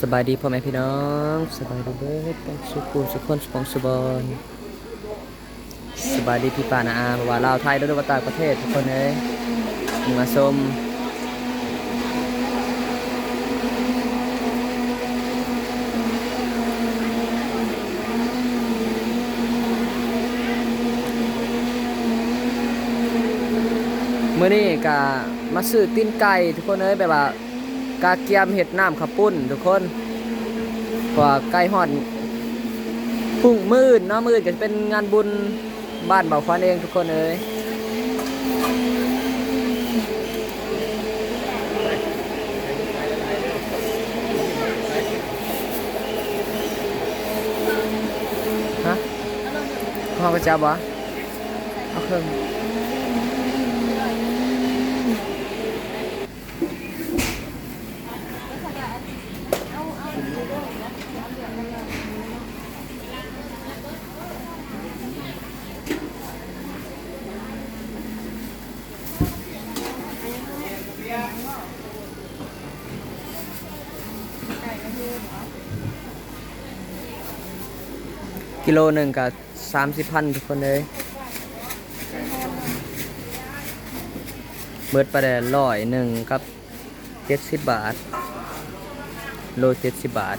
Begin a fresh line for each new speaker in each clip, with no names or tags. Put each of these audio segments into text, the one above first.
สบายดีพ่อแม่พี่น้องสบายดีเบิดกันสุขุสุขคนสุของสุบอนสบายดีพี่ป้านาอาว่าลาวไทยด้วยว่าต่างประเทศทุกคนเลยมาชมเมื้อนี้ก็มาซื้อตีนไก่ทุกคนเลยแบบว่า กาเกียมเห็ดน้ำข้าวปุ้นทุกคนเพราะว่าไก่ฮอดพุ่งมืดเนาะมืดก็จะเป็นงานบุญบ้านเบาควันเองทุกคนเลยฮะข้าวกระจับวะเอาเครื่อง กิโลหนึ่งกับสามสิบพันทุกคนเลยเบิดประเดี๋ยวร้อยหนึ่งกับเจ็ดสิบบาท โลเจ็ดสิบบาท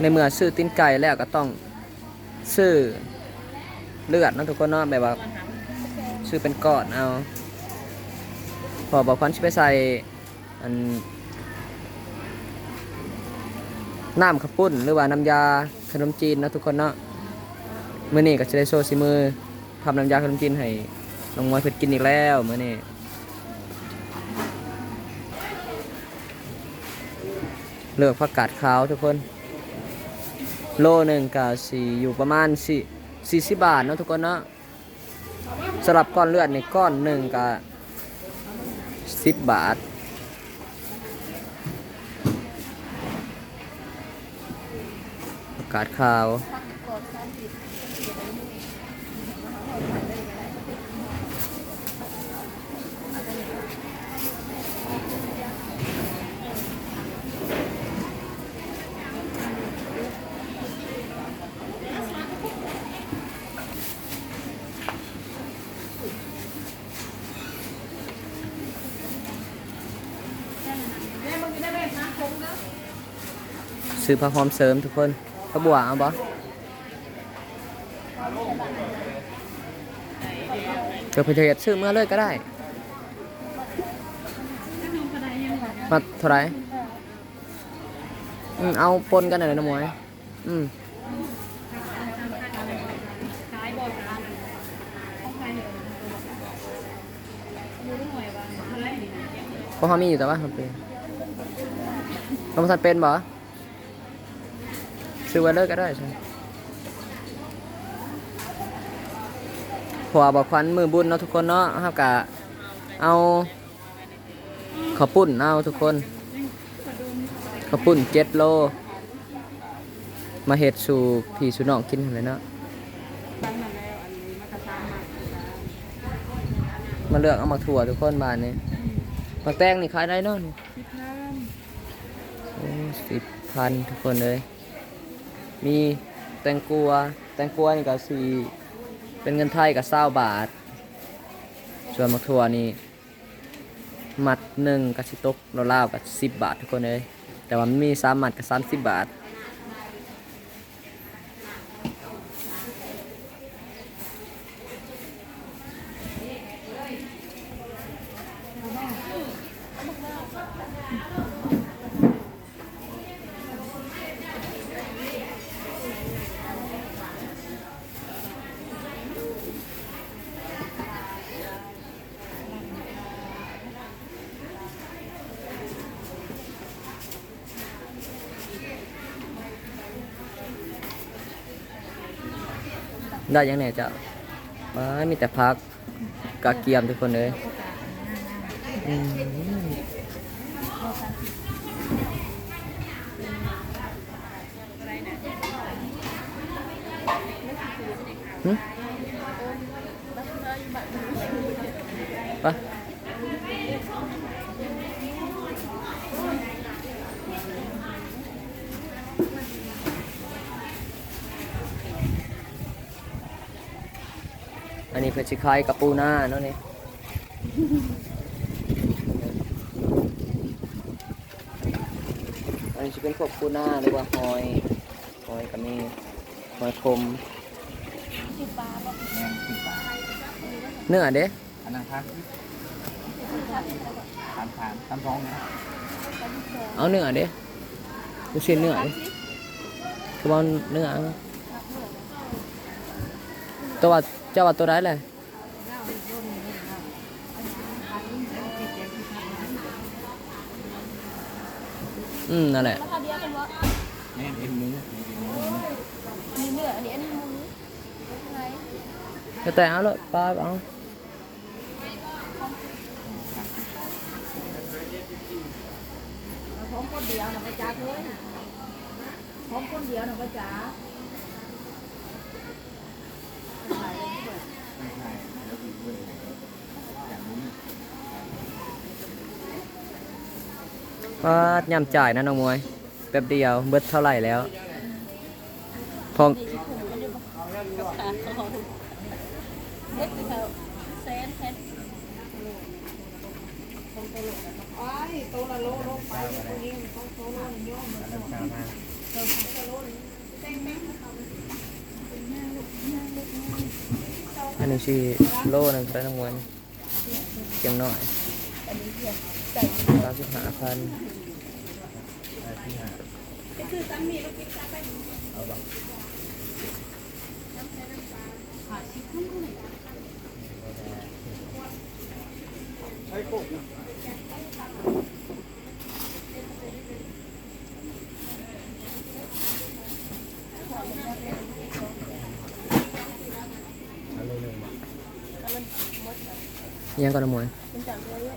ในเมื่อซื้อตีนไก่แล้วก็ต้องซื้อเลือดนะทุกคนเนาะแบบว่าซื้อเป็นก้อนเอาพอบอกควันชิไปใส่ อันน้ำข้าวปุ้นหรือว่าน้ำยาขนมจีนนะทุกคนเนาะมื้อนี้ก็จะได้โชว์ซิมือทำน้ำยาขนมจีนให้น้องมวยเพิ่นกินอีกแล้วมื้อนี้เลือกผักกาดขาวทุกคน โลหนึ่งก็สีอยู่ประมาณสี่สี่สิบบาทเนาะทุกคนเนาะสำหรับก้อนเลือดในก้อนหนึ่งก็สิบบาท กาดข่าวซื้อผ้าหอมเสริมทุกคน กระบัวเอาบ่เดี๋ยวเพจซื้อเมื่อเลยก็ได้ มาเท่าไหรอืมเอาปนกันหน่อยนะมวย อืม
เพ
ราะเขามีอยู่แต่ว่าเขาเป็นเราไม่ทันเป็นบ่ ซื้อไว้เลยก็ได้ใช่เพราะว่าบอกควันมือบุญเนาะทุกคนเนาะครับกะเอาข้าวปุ้นเอาทุกคนข้าวปุ้นเจ็ดโล มาเฮ็ดสู่พี่สู่น้องกินเลยเนาะ
มาแล้วอันาะมา
เลือกเอามาถั่วทุกคนบานนี้มาแตงนี่ขายได้เนาะนี่
สิบห้า
โอ้สิบพันทุกคนเลย มีแตงกัว แตงกัวนี่ก็สีเป็นเงินไทยกับเศร้าบาท ส่วนมะทั่วนี่มัดหนึ่งกับสิตกเราล่ากับสิบบาททุกคนเลยแต่ว่ามันมีสามมัดกับสามสิบบาท ได้ยังไงจ้ะว้ายมีแต่พักกะเกียมทุกคนเลยอืม นนี้เพื่อชิคายกับปูนาเนาะนี่อันนี้จะเป็นพวกปูนาหรือว่าหอยหอยก็มีหอยคม
สิบบาทบอก
แม่งสิบบาท
เนื้อเด้
อันนั้นครับสามสามสามสองนะ
เอาเนื้อเด้ลูกชิ้นเนื้อเด้คือว่าเนื้อเอาตัวว่าเจ้าว่าตัวได้เลยอืมนั่นแหละ
ราคาเดียวกันวะ
แม่งเอ็นมือ
มีเนื้ออันนี้อันนี้หมูอะไร
ก็แต่เอาเลยปลาเอา
พร้อมคนเดียว นะพระจ๋าเลยพร้อมคนเดียวนะพระจ๋า
ไม่ใช่ แล้วอีกด้วยอย่างนี้
ปลายำจ่ายนะน้องมวยแป๊บเดียวเบิดเท่าไหร่แล้ว พอง
เอั
นนี้ชื่อโล่นึงใช่น้องมวยเพียงหน่อยสามสิบห้าพันยังก่อนนะมว ย
เป็นจังเลย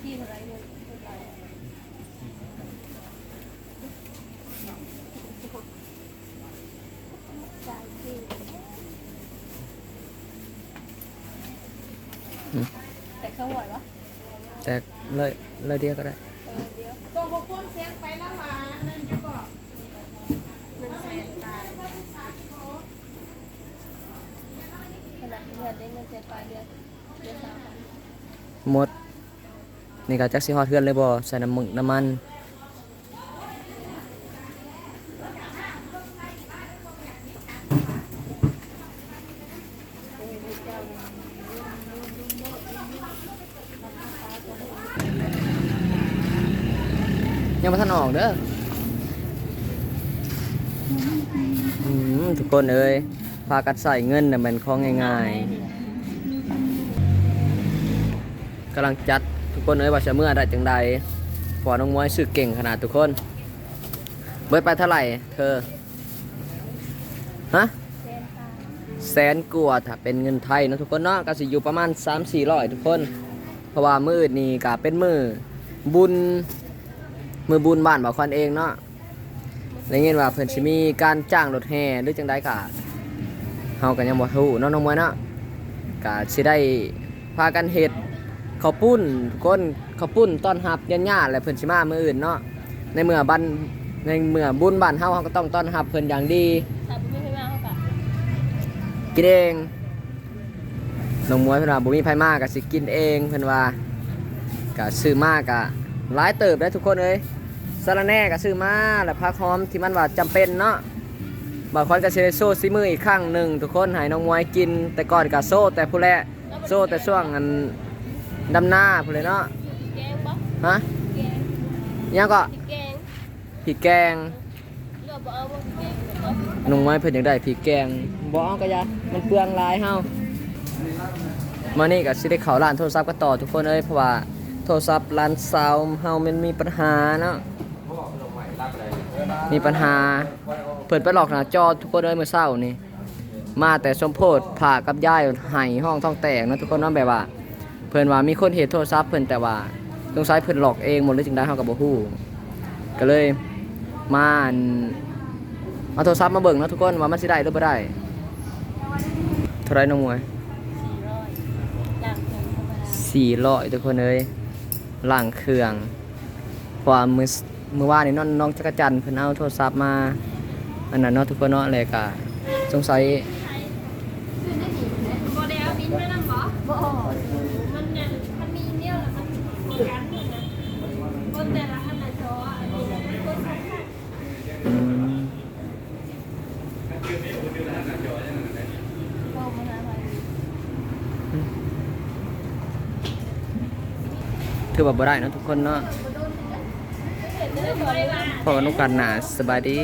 ที่เท่าไรเลยจ่ายที่แต่เขาไหวปะ
แต่เลยเลยเดียวก็ได้
เออเดี๋ยวต้องบอกคนเสียงไปแล้วว่านั่นจะบอกหนึ่งแสนตายขนาดเงินได้เงินเสียปลายเดือนเดือนสามพัน
หมดนี่ก็จักสิฮอดเทือนเลยบ่ใส่น้ำมึกน้ำมันยังไม่ทันออกเด้ออืมทุกคนเอ้ยพากันใส่เงินน่ะมันของง่ายๆกำลังจัดทุกคนเอ้ยว่าจะเมื่อได้จังใดพอน้องมวยสึกเก่งขนาดทุกคน เบิดไปเท่าไหร่ เธอ ฮะ
แสน
กว่าถ้าเป็นเงินไทยนะทุกคนเนาะก็สิอยู่ประมาณ 3 4 0 0 ทุกคน เพราะว่ามือนี่ก็เป็นมือบุญ มือบุญบ้านบ่าวควันเองเนาะได้ยินว่าเพิ่นสิมีการจ้างรถแห่หรือจังใดก็ เฮาก็ยังบ่รู้เนาะน้องมวยเนาะก็สิได้พากันเฮ็ดข้าวปุ้นทุกคนข้าวปุ้นต้อนรับญาติๆและเพิ่นสิมามื้ออื่นเนาะในเมื่อบ้านในเมื่อบุญบ้านเฮาเฮาก็ต้องต้อนรับเพิ่นอย่างดี
ถ้าไม่ให้มาเขากะ
กินเองน้องมวยเพิ่นว่าบ่มีไผมาก็สิกินเองเพิ่นว่าก็ซื้อมาก็หลายเติบได้ทุกคนเอ้ยสะระแน่ก็ซื้อมาแล้วผักหอมที่มันว่าจำเป็นเนาะ บางคนก็สิได้โซ่ซิมืออีกครั้งหนึ่งทุกคนให้น้องมวยกิน แต่ก่อนก็โซ่แต่ผู้แลโซ่แต่ช่วงอันดำหน้าผู้เลยเนาะฮะยังก็
พริกแกง
น้องมวยเพิ่นอยากได้พริกแกงบ่เอาก็ย่ามันเปลืองลายเฮามานี่ก็สิได้เข้าร้านโทรศัพท์กันต่อทุกคนเอ้ยเพราะว่าโทรศัพท์ร้านซาวเฮามันมีปัญหาเนาะมีปัญหา เปิดไปหลอกหน้าจอทุกคนเอ้ยเมื่อเช้านี่มาแต่สมโพธผ่ากับยายไห้ห้องท้องแตกนะทุกคนเนาะแบบว่า เพิ่อนว่ามีคนเห็นโทรศัพท์เพิ่อนแต่ว่าสงสัยเพิ่อนหลอกเองหมดหรือจังได๋เฮาก็บ่ฮู้ก็เลยมาเอาโทรศัพท์มาเบิ่งนะทุกคนว่ามันสิได้หรือบ่ได้าไรน้องมวย
สี่ร้อยหลังเงินธรรมดา
สี่ร้อยทุกคนเลยหล่างเครื่องเพราะว่ามือมือว่านนี่น้องน้องจักรจันทร์เพิ่อนเอาโทรศัพท์มา อันนั้นเนาะทุกคนเนาะเลยกะสงสัย
โมเดลบินไม่นำบ่บ่มันเนี่ยมันมีเดียวแล้วมันมีกันอยู่นะคนแต่ละขนาดจออันนี้คนสองข้าง
อืม
โอ้มันอะไร
ถือว่าบ่ได้เนาะทุกคนเนาะ
เห็นได้บ่ได้ว่า
พอกันนุกันหนาสบายดี